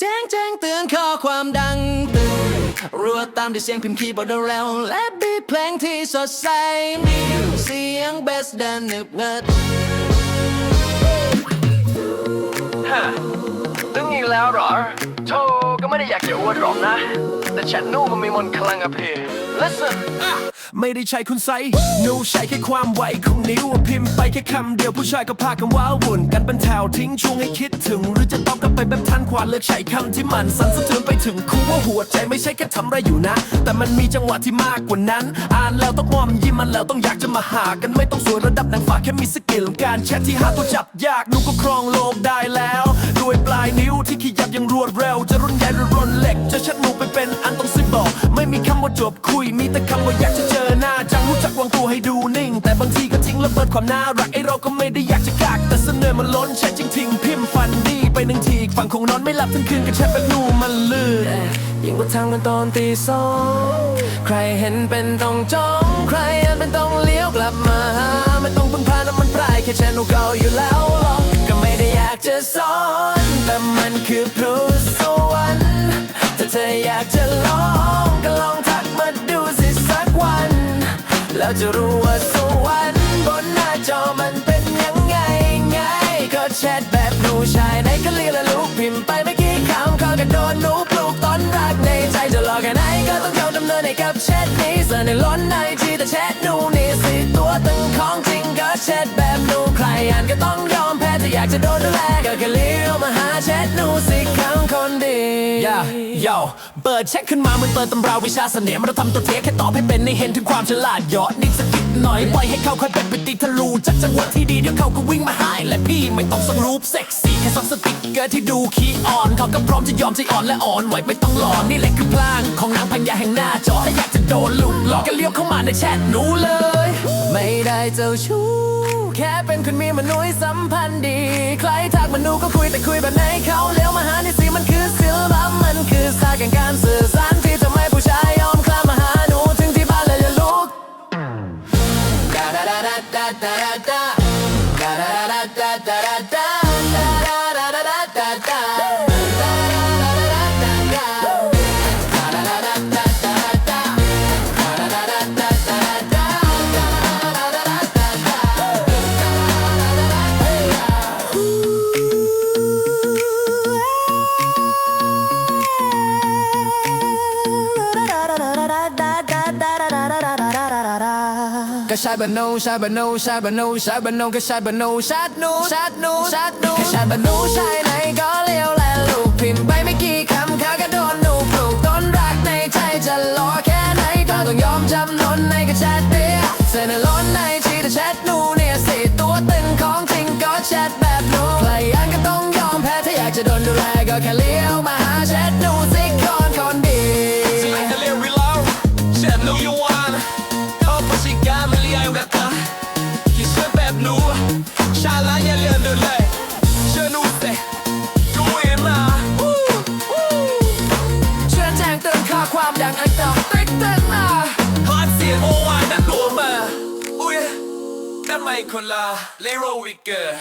เสียงแจ้งเตือนข้อความดังตึงรัวตามด้วยเสียงพิมพ์คีย์บอร์ดเร็วและบีเพลงที่สดใสมีเสียงเบสแดนหนึบเงิดฮะตึงอีกแล้วเหรอโธ่ก็ไม่ได้อยากจะอวดหรอกนะ แต่แชทนู่มันมีมนต์พลังอะเพ listen ไม่ได้ใช้คุณไซหนูใช้แค่ความไวของนิ้วพิมพ์ไปแค่คำเดียวผู้ชายก็พากันว้าวุ่น กันเป็นแถวทิ้งช่วงให้คิดถึง หรือจะตอบกลับไปแบบทันขวานเลือกใช้คำที่มันสั่นสะเทือนไปถึงคู่ว่าหัวใจไม่ใช่แค่ทำไรอยู่นะ แต่มันมีจังหวะที่มากกว่านั้น อ่านแล้วต้องมอมยิ้มมันแล้วต้องอยากจะมาหากันไม่ต้องสวยระดับนางฟ้าแค่มีสกิลการแชทที่หาตัวจับยากหนูก็ครองโลกได้แล้วด้วยปลายนิ้วที่ขยับย่างรวดเร็ว จะรุนใหญ่หรือรุนเล็กจะชัดหนูไปเป็นอันต้อง ไม่มีคำว่าจบคุย มีแต่คำว่าอยากจะเจอหน้าจังรู้จักวางตัวให้ดูนิ่ง แต่บางทีก็ทิ้งระเบิดความน่ารักไอเราก็ไม่ได้อยากจะกักแต่เสนอมันล้นแชทจริงๆพิมพ์ฟันดีไปหนึ่งทีฝั่งคงนอนไม่หลับทั้งคืนกับแชทแบบนูมันลื่นยิ่งกว่าทำกันตอนตีสองใครเห็นเป็นต้องจ้องใครอ่านเป็นต้องเลี้ยวกลับมาไม่ต้องพึ่งพาน้ำมันพรายแค่แชร์นูเก่าอยู่แล้วหรอกก็ไม่ได้อยากจะสอนแต่มันคือพรุสวรรค์ถ้าเธออยากจะ แล้วจะรู้ว่าสวรรค์บนหน้าจอมันเป็นยังไงไงก็แชทแบบหนูชายในก็เรียละลูกพิมพ์ไปไม่กี่คำเขาก็โดนหนูปลูกต้นรักในใจจะรอแค่ไหนก็ต้องยอมดำเนินให้กับแชทนี้เสนอล้นในที่แต่แชทหนูนี่สิตัวตึงของจริงก็แชทแบบหนูใครอ่านก็ต้องยอมแพ้ถ้าอยากจะโดนดูแลก็แค่เลี้ยวมาหาแชทหนูสิ ย่าโยเปิดเช็คขึ้นมาเหมือนเปิดตำราวิชาเสน่ห์มันทำตัวเทคแค่ตอบให้เป็นให้เห็นถึงความฉลาดยอดนิดสักนิดหน่อยปล่อยให้เขาค่อยเป็นไปตีทะลุจากจังหวะที่ดีเดี๋ยวเขาก็วิ่งมาหายและพี่ไม่ต้องส่งรูปเซ็กซี่แค่ส่องสติ๊กเกอร์ที่ดูขี้อ่อนเขาก็พร้อมจะยอมใจอ่อนและอ่อนไหวไม่ต้องหลอนนี่แหละคือพลางของนางพัญญาแห่งหน้าจอถ้าอยากจะโดนลุกหลอกก็เลี้ยวเข้ามาในแชทหนูเลย ไม่ได้เจ้าชู้แค่เป็นคนมีมนุษยสัมพันธ์ดี ใครทักมาหนูก็คุยแต่คุยแบบไหนเขา ใช่บะโนใช่บะโนใช่บะโนใช่บะโนก็ใช่บะโนชัดนูชัดนูชัดหนูแค่ใช่บะโนใช่ไหนก็เลี้ยวแลลูกพิมพ์ไปไม่กี่คำเขาก็โดนหนูปลูกต้นรักในใจจะรอแค่ไหนก็ต้องยอมจำนนในกระแชทเดียเส้นล้นในชีแต่แชทนูเนี่ยสิตัวตึงของจริงก็แชทแบบนูใครอ่านก็ต้องยอมแพ้ถ้าอยากจะโดนดูแลก็แค่เลี้ยวมาหาแชทนูสิ 아이콜라 레이로 위글